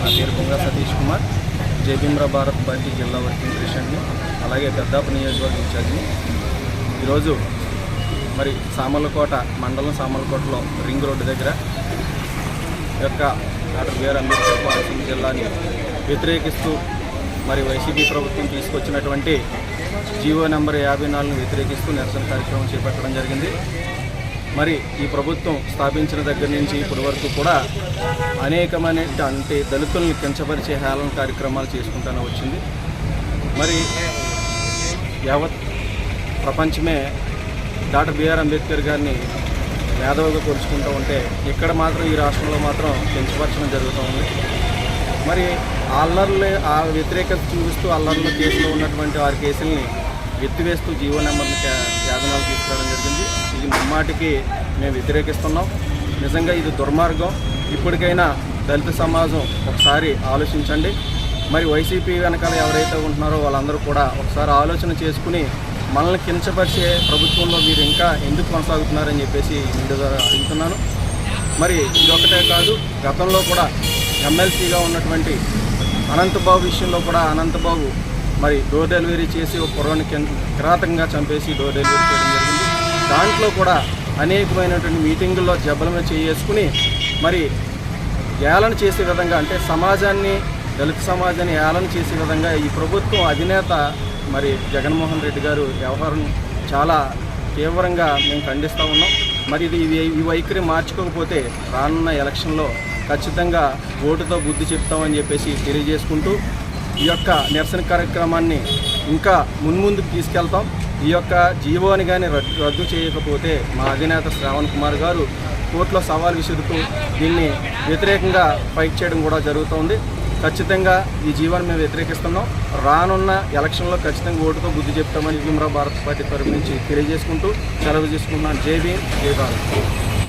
నా పేరు బొంగ సతీష్ కుమార్ జేబీమ్రా భారత్ పార్టీ జిల్లా వర్కింగ్ ప్రెసిడెంట్ని అలాగే పెద్దాపు నియోజకవర్గ ఇన్ఛార్జిని. ఈరోజు మరి సామర్లకోట మండలం సామర్లకోటలో రింగ్ రోడ్డు దగ్గర యొక్క డాక్టర్ బిఆర్ అంబేద్కర్ కోనసీమ జిల్లాని వ్యతిరేకిస్తూ మరి వైసీపీ ప్రభుత్వం తీసుకొచ్చినటువంటి జీవో నెంబర్ యాభై నాలుగును వ్యతిరేకిస్తూ నిరసన కార్యక్రమం చేపట్టడం జరిగింది. మరి ఈ ప్రభుత్వం స్థాపించిన దగ్గర నుంచి ఇప్పటి వరకు కూడా అనేకమైన అంటే దళితులను కించపరిచే హేళన కార్యక్రమాలు చేసుకుంటూనే వచ్చింది. మరి యావత్ ప్రపంచమే డాక్టర్ బిఆర్ అంబేద్కర్ గారిని మేధావుగా కొలుచుకుంటూ ఉంటే ఇక్కడ మాత్రం ఈ రాష్ట్రంలో మాత్రం కించపరచడం జరుగుతూ ఉంది. మరి అల్లర్లు ఆ వ్యతిరేకత చూపిస్తూ అల్లర్ల కేసులో ఉన్నటువంటి వారి కేసుల్ని ఎత్తివేస్తూ జీవో నెంబర్ని యాభై తీసుకురావడం ముమ్మాటికి మేము వ్యతిరేకిస్తున్నాం. నిజంగా ఇది దుర్మార్గం. ఇప్పటికైనా దళిత సమాజం ఒకసారి ఆలోచించండి. మరి వైసీపీ వెనకాల ఎవరైతే ఉంటున్నారో వాళ్ళందరూ కూడా ఒకసారి ఆలోచన చేసుకుని మనల్ని కించపరిచే ప్రభుత్వంలో మీరు ఇంకా ఎందుకు కొనసాగుతున్నారని చెప్పేసి మీడియా ద్వారా అడుగుతున్నాను. మరి ఇదొకటే కాదు గతంలో కూడా ఎమ్మెల్సీగా ఉన్నటువంటి అనంతబాబు విషయంలో కూడా అనంతబాబు మరి డోర్ డెలివరీ చేసి ఒక కుర్రాన్ని కిరాతకంగా చంపేసి డోర్ డెలివరీ చేయడం జరిగింది. దాంట్లో కూడా అనేకమైనటువంటి మీటింగుల్లో జబ్బల మీద చేసుకుని మరి ఏలన చేసే విధంగా అంటే సమాజాన్ని దళిత సమాజాన్ని ఏలన చేసే విధంగా ఈ ప్రభుత్వం అధినేత మరి జగన్మోహన్ రెడ్డి గారు వ్యవహారం చాలా తీవ్రంగా మేము ఖండిస్తూ ఉన్నాం. మరి ఇది ఈ వైఖరి మార్చుకోకపోతే రానున్న ఎలక్షన్లో ఖచ్చితంగా ఓటుతో బుద్ధి చెప్తామని చెప్పేసి తెలియజేసుకుంటూ ఈ యొక్క నిరసన కార్యక్రమాన్ని ఇంకా మున్ముందుకు తీసుకెళ్తాం. ఈ యొక్క జీవోని కానీ రద్దు రద్దు చేయకపోతే మా అధినేత శ్రావణ్ కుమార్ గారు కోర్టులో సవాల్ విసురుతూ దీన్ని వ్యతిరేకంగా ఫైట్ చేయడం కూడా జరుగుతోంది. ఖచ్చితంగా ఈ జీవాన్ని మేము వ్యతిరేకిస్తున్నాం. రానున్న ఎలక్షన్లో ఖచ్చితంగా ఓటుతో బుద్ధి చెప్తామని భీమరావు భారత్ పార్టీ తరపు నుంచి తెలియజేసుకుంటూ సెలవు చేసుకున్నాను జై భీమ్ జై భారత్.